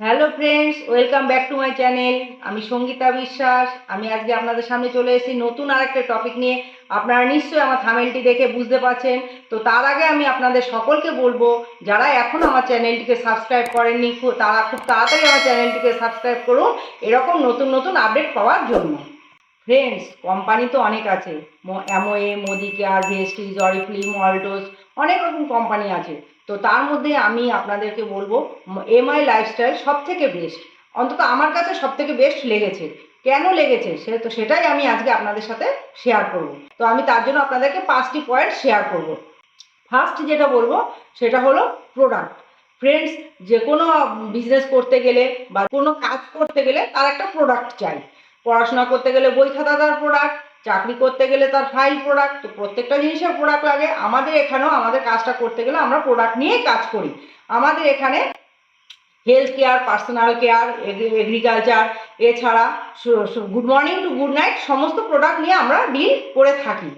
Hello friends welcome back to my channel আমি সঙ্গীতা বিশ্বাস। আমি আজকে আপনাদের সামনে চলে এসেছি নতুন আরেকটা টপিক নিয়ে। আপনারা নিশ্চয়ই আমার থামেলটি দেখে বুঝতে পারছেন। তো তার আগে আমি আপনাদের সকলকে বলব, যারা এখন আমার চ্যানেলটিকে সাবস্ক্রাইব করেননি তারা খুব তাড়াতাড়ি আমার চ্যানেলটিকে সাবস্ক্রাইব করুন। এরকম নতুন নতুন আপডেট পাওয়ার জন্য। ফ্রেন্ডস কোম্পানি তো অনেক আছে। Amway Modicare Vestige Oriflame মল্টোস অনেক রকম কোম্পানি আছে। তো তার মধ্যে আমি আপনাদেরকে বলব এমআই লাইফস্টাইল সব থেকে বেস্ট অন্তত আমার কাছে সব থেকে বেস্ট লেগেছে। কেন লেগেছে? সে তো সেটাই আমি আজকে আপনাদের সাথে শেয়ার করব। তো আমি তার জন্য আপনাদেরকে পাঁচটি পয়েন্ট শেয়ার করব। ফার্স্ট যেটা বলব, সেটা হলো প্রোডাক্ট ফ্রেন্ডস যে কোনো বিজনেস করতে গেলে বা কোনো কাজ করতে গেলে তার একটা প্রোডাক্ট চাই। পড়াশোনা করতে গেলে বই খাতা তার প্রোডাক্ট চাকরি করতে গেলে তার ফাইল প্রোডাক্ট তো প্রত্যেকটা জিনিসের প্রোডাক্ট লাগে। আমাদের এখানেও আমাদের কাজটা করতে গেলে আমরা প্রোডাক্ট নিয়েই কাজ করি। আমাদের এখানে health care personal care agriculture এছাড়া good morning to good night সমস্ত প্রোডাক্ট নিয়ে আমরা ডিল করে থাকি।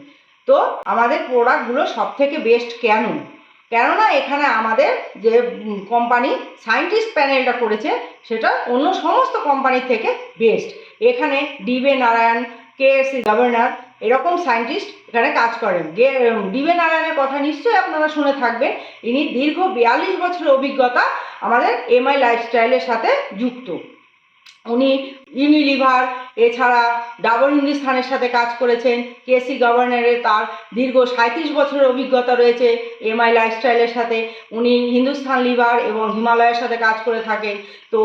তো আমাদের প্রোডাক্টগুলো সব থেকে বেস্ট কেন? কেননা এখানে আমাদের যে কোম্পানি সায়েন্টিস্ট প্যানেলটা করেছে, সেটা অন্য সমস্ত কোম্পানি থেকে বেস্ট এখানে ডিবে নারায়ণ কেএসসি গভর্নর এরকম সায়েন্টিস্ট এখানে কাজ করেন। ডিবে নারায়ণের কথা নিশ্চয়ই আপনারা শুনে থাকবেন। ইনি দীর্ঘ বিয়াল্লিশ বছরের অভিজ্ঞতা আমাদের এমআই লাইফস্টাইলের সাথে যুক্ত। উনি ইউনিলিভার এছাড়া ডাবল হিন্দুস্থানের সাথে কাজ করেছেন। কেসি গভর্নরের তার দীর্ঘ সাঁত্রিশ বছরের অভিজ্ঞতা রয়েছে এমআই লাইফস্টাইলের সাথে। উনি হিন্দুস্থান লিভার এবং হিমালয়ের সাথে কাজ করে থাকেন। তো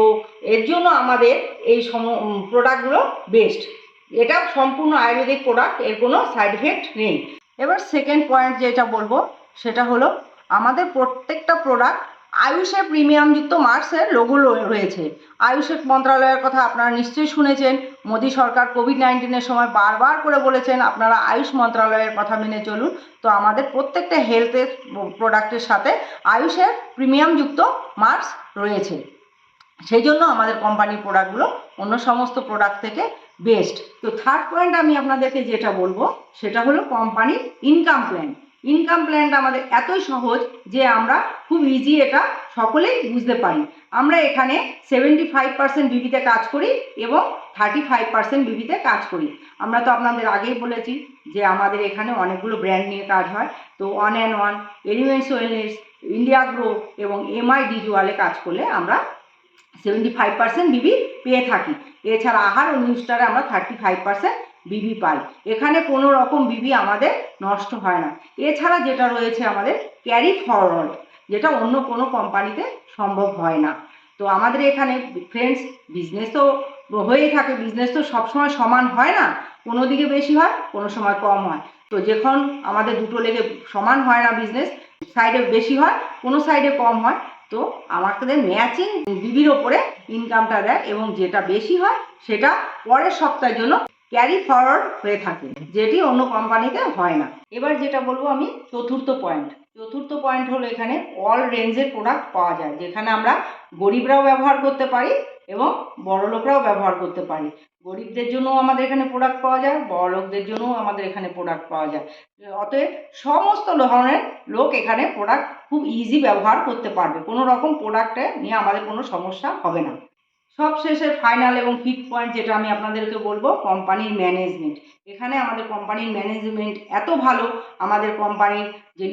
এর জন্য আমাদের এই সম প্রোডাক্টগুলো বেস্ট এটা সম্পূর্ণ আয়ুর্বেদিক প্রোডাক্টের কোনো সাইড এফেক্ট নেই। এবার সেকেন্ড পয়েন্ট যেটা বলব, সেটা হলো আমাদের প্রত্যেকটা প্রোডাক্ট আয়ুষের প্রিমিয়ামযুক্ত মার্কসের লোগো রয়েছে। আয়ুষের মন্ত্রণালয়ের কথা আপনারা নিশ্চয়ই শুনেছেন। মোদী সরকার কোভিড নাইন্টিনের সময় বারবার করে বলেছেন, আপনারা আয়ুষ মন্ত্রণালয়ের কথা মেনে চলুন। তো আমাদের প্রত্যেকটা হেলথের প্রোডাক্টের সাথে আয়ুষের প্রিমিয়ামযুক্ত মার্কস রয়েছে। সেই জন্য আমাদের কোম্পানির প্রোডাক্টগুলো অন্য সমস্ত প্রোডাক্ট থেকে বেস্ট তো থার্ড পয়েন্ট আমি আপনাদেরকে যেটা বলব, সেটা হলো কোম্পানির ইনকাম প্ল্যান ইনকাম প্ল্যানটা আমাদের এতই সহজ যে আমরা খুব ইজি এটা সকলেই বুঝতে পারি। আমরা এখানে সেভেন্টি ফাইভ পার্সেন্ট বিবিতে কাজ করি এবং থার্টি ফাইভ পার্সেন্ট বিবিতে কাজ করি। আমরা তো আপনাদের আগেই বলেছি যে আমাদের এখানে অনেকগুলো ব্র্যান্ড নিয়ে কাজ হয়। তো one and one elements wellness India grow এবং এমআই ডিজুয়ালে কাজ করলে আমরা সেভেন্টি ফাইভ পার্সেন্ট বিবি পেয়ে থাকি। এছাড়া আহার ও নিউজটারে আমরা থার্টি ফাইভ পার্সেন্ট বিবি পাই। এখানে কোনো রকম বিবি আমাদের নষ্ট হয় না। এছাড়া যেটা রয়েছে আমাদের ক্যারি ফরওয়ার্ড যেটা অন্য কোনো কোম্পানিতে সম্ভব হয় না। তো আমাদের এখানে ফ্রেন্ডস বিজনেস তো হয়েই থাকে। বিজনেস তো সবসময় সমান হয় না। কোনো দিকে বেশি হয়, কোনো সময় কম হয়। তো যখন আমাদের দুটো লেগে সমান হয় না বিজনেস সাইডে বেশি হয়, কোনো সাইডে কম হয় তো আমাদের ম্যাচিং বিবির ওপরে ইনকামটা দেয় এবং যেটা বেশি হয় সেটা পরের সপ্তাহের জন্য ক্যারি ফরওয়ার্ড হয়ে থাকে, যেটি অন্য কোম্পানিতে হয় না। এবার যেটা বলব আমি, চতুর্থ পয়েন্ট চতুর্থ পয়েন্ট হলো এখানে অল রেঞ্জের প্রোডাক্ট পাওয়া যায়, যেখানে আমরা গরিবরাও ব্যবহার করতে পারি এবং বড়লোকরাও ব্যবহার করতে পারে। গরিবদের জন্যও আমাদের এখানে প্রোডাক্ট পাওয়া যায় বড়লোকদের জন্যও আমাদের এখানে প্রোডাক্ট পাওয়া যায়। অতএব সমস্ত ধরনের লোক এখানে প্রোডাক্ট খুব ইজি ব্যবহার করতে পারবে। কোনো রকম প্রোডাক্টে নিয়ে আমাদের কোনো সমস্যা হবে না। সব শেষে ফাইনাল এবং ফিফথ পয়েন্ট যেটা আমি আপনাদেরকে বলব কোম্পানির ম্যানেজমেন্ট এখানে আমাদের কোম্পানির ম্যানেজমেন্ট এত ভালো, আমাদের কোম্পানির যে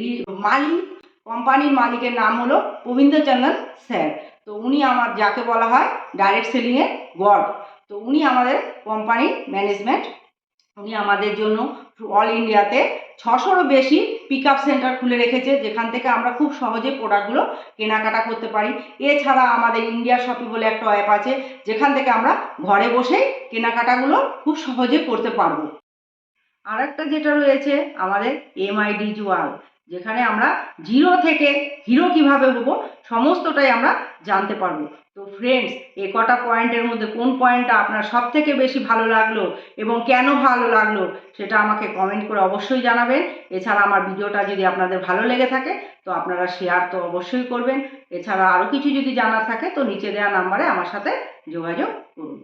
মালিক কোম্পানির মালিকের নাম হলো গোবিন্দচন্দন স্যার। তো উনি আমার যাকে বলা হয় ডাইরেক্ট সেলিংয়ের গড। তো উনি আমাদের কোম্পানির ম্যানেজমেন্ট উনি আমাদের জন্য অল ইন্ডিয়াতে ছশোরও বেশি পিক আপ সেন্টার খুলে রেখেছে, যেখান থেকে আমরা খুব সহজে প্রোডাক্টগুলো কেনাকাটা করতে পারি। এছাড়া আমাদের ইন্ডিয়া শপি বলে একটা অ্যাপ আছে, যেখান থেকে আমরা ঘরে বসেই কেনাকাটাগুলো খুব সহজে করতে পারব। আর একটা যেটা রয়েছে, আমাদের এমআইডি জুয়াল যেখানে আমরা জিরো থেকে হিরো কীভাবে হব, সমস্তটাই আমরা জানতে পারব। তো ফ্রেন্ডস এ কটা পয়েন্টের মধ্যে কোন পয়েন্টটা আপনার সব থেকে বেশি ভালো লাগল এবং কেন ভালো লাগল সেটা আমাকে কমেন্ট করে অবশ্যই জানাবেন। এছাড়া আমার ভিডিওটা যদি আপনাদের ভালো লেগে থাকে, তো আপনারা শেয়ার তো অবশ্যই করবেন। এছাড়া আরও কিছু যদি জানার থাকে, তো নিচে দেওয়া নাম্বারে আমার সাথে যোগাযোগ করুন।